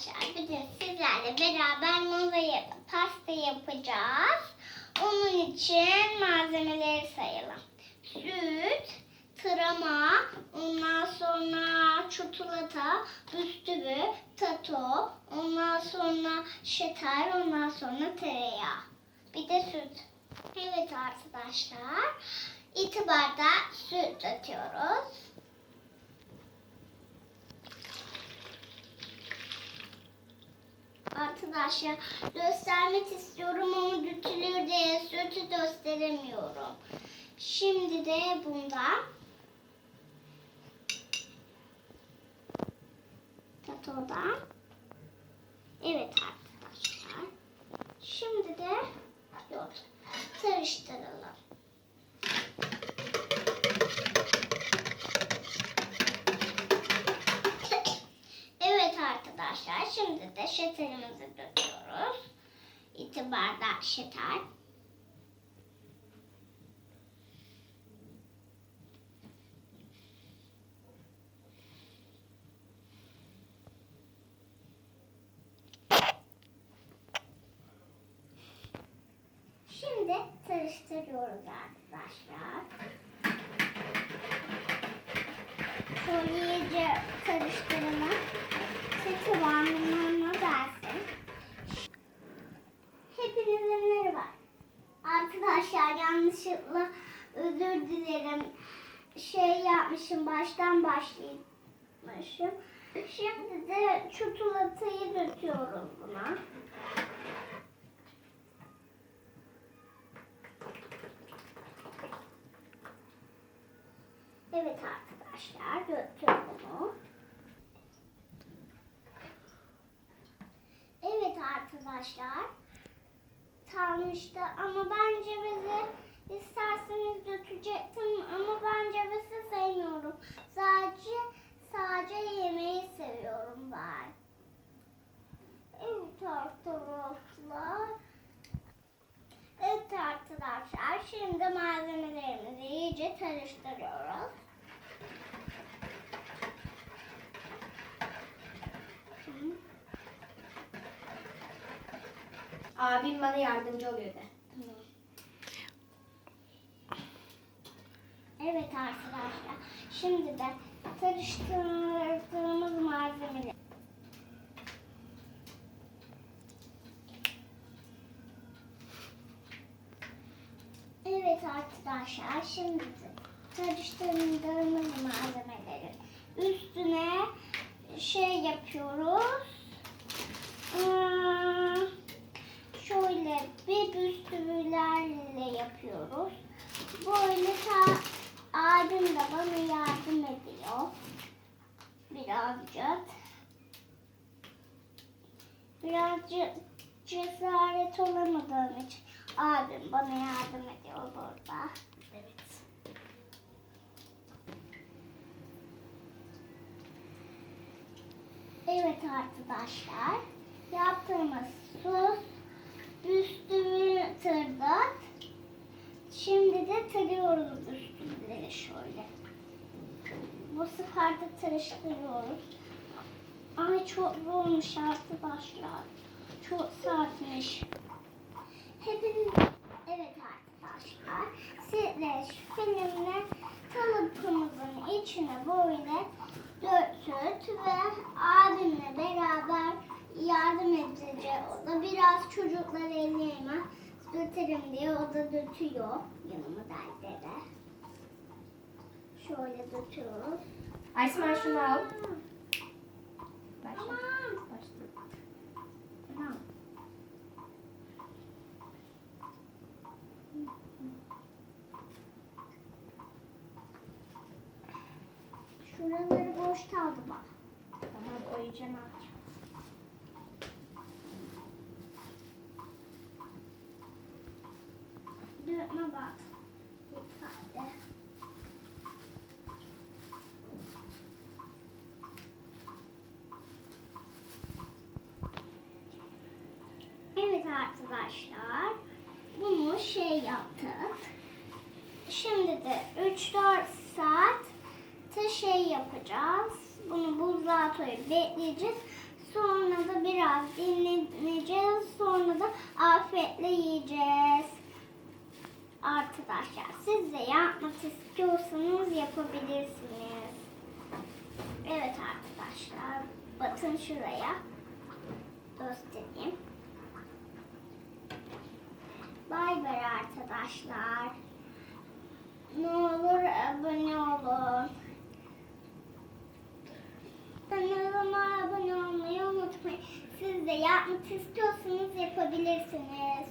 arkadaşlar bugün sizlerle beraber moza yap- pasta yapacağız. Onun için malzemeleri sayalım. Süt, tırama, ondan sonra çikolata, bisküvi, tato, ondan sonra şeker, ondan sonra tereyağı. Bir de süt. Evet arkadaşlar. İki bardak süt atıyoruz. Arkadaşlar göstermek istiyorum ama dökülür diye sütü gösteremiyorum. Şimdi de bundan Tato'dan Evet arkadaşlar. Şimdi de yok. Karıştıralım. Şekerimizi döküyoruz. İki bardak şeker. Şimdi karıştırıyoruz arkadaşlar. Şöyle iyice karıştıralım. Ki kıvamına Arkadaşlar yanlışlıkla özür dilerim. Şey yapmışım baştan başlaymışım. Şimdi de çikolatayı döküyoruz buna. Evet arkadaşlar döktüm bunu. Evet arkadaşlar. Tam işte ama ben cevizi isterseniz dökecektim ama ben cevizi sevmiyorum. Sadece sadece yemeği seviyorum ben. Evet arkadaşlar. Evet arkadaşlar şimdi malzemelerimizi iyice karıştırıyoruz. Abim bana yardımcı oluyor de. Evet arkadaşlar. Şimdi de karıştırdığımız malzemeleri Evet arkadaşlar şimdi karıştırdığımız malzemeleri üstüne şey yapıyoruz. Hmm, şöyle bir bisküvilerle yapıyoruz. Böyle ta abim de bana yardım ediyor. Birazcık. Birazcık cesaret olamadığım için abim bana yardım ediyor burada. Evet. Evet arkadaşlar. De tırıyoruz bisküvileri şöyle. Bu sefer de karıştırıyoruz. Ay çok zormuş arkadaşlar. Çok sertmiş. Hepiniz evet arkadaşlar. Sizler şu filmle kalıbımızın içine böyle dört ve abimle beraber yardım edeceğiz. O da biraz çocuklar ellerime döterim diye o da dötüyor yanıma dertlere. Şöyle dötüyoruz. Aysman şunu al. Başla. Başla. Tamam. Şuraları boş kaldı bak. Tamam koyacağım aç. Dökme bak. Evet arkadaşlar. Bunu şey yaptık. Şimdi de 3-4 saat de şey yapacağız. Bunu buzluğa koyup bekleyeceğiz. Sonra da biraz dinleneceğiz. Sonra da afiyetle yiyeceğiz. Arkadaşlar siz de yapmak istiyorsanız yapabilirsiniz. Evet arkadaşlar. Bakın şuraya. Göstereyim. Bay bay arkadaşlar. Ne olur abone olun. Kanalıma abone olmayı unutmayın. Siz de yapmak istiyorsanız yapabilirsiniz.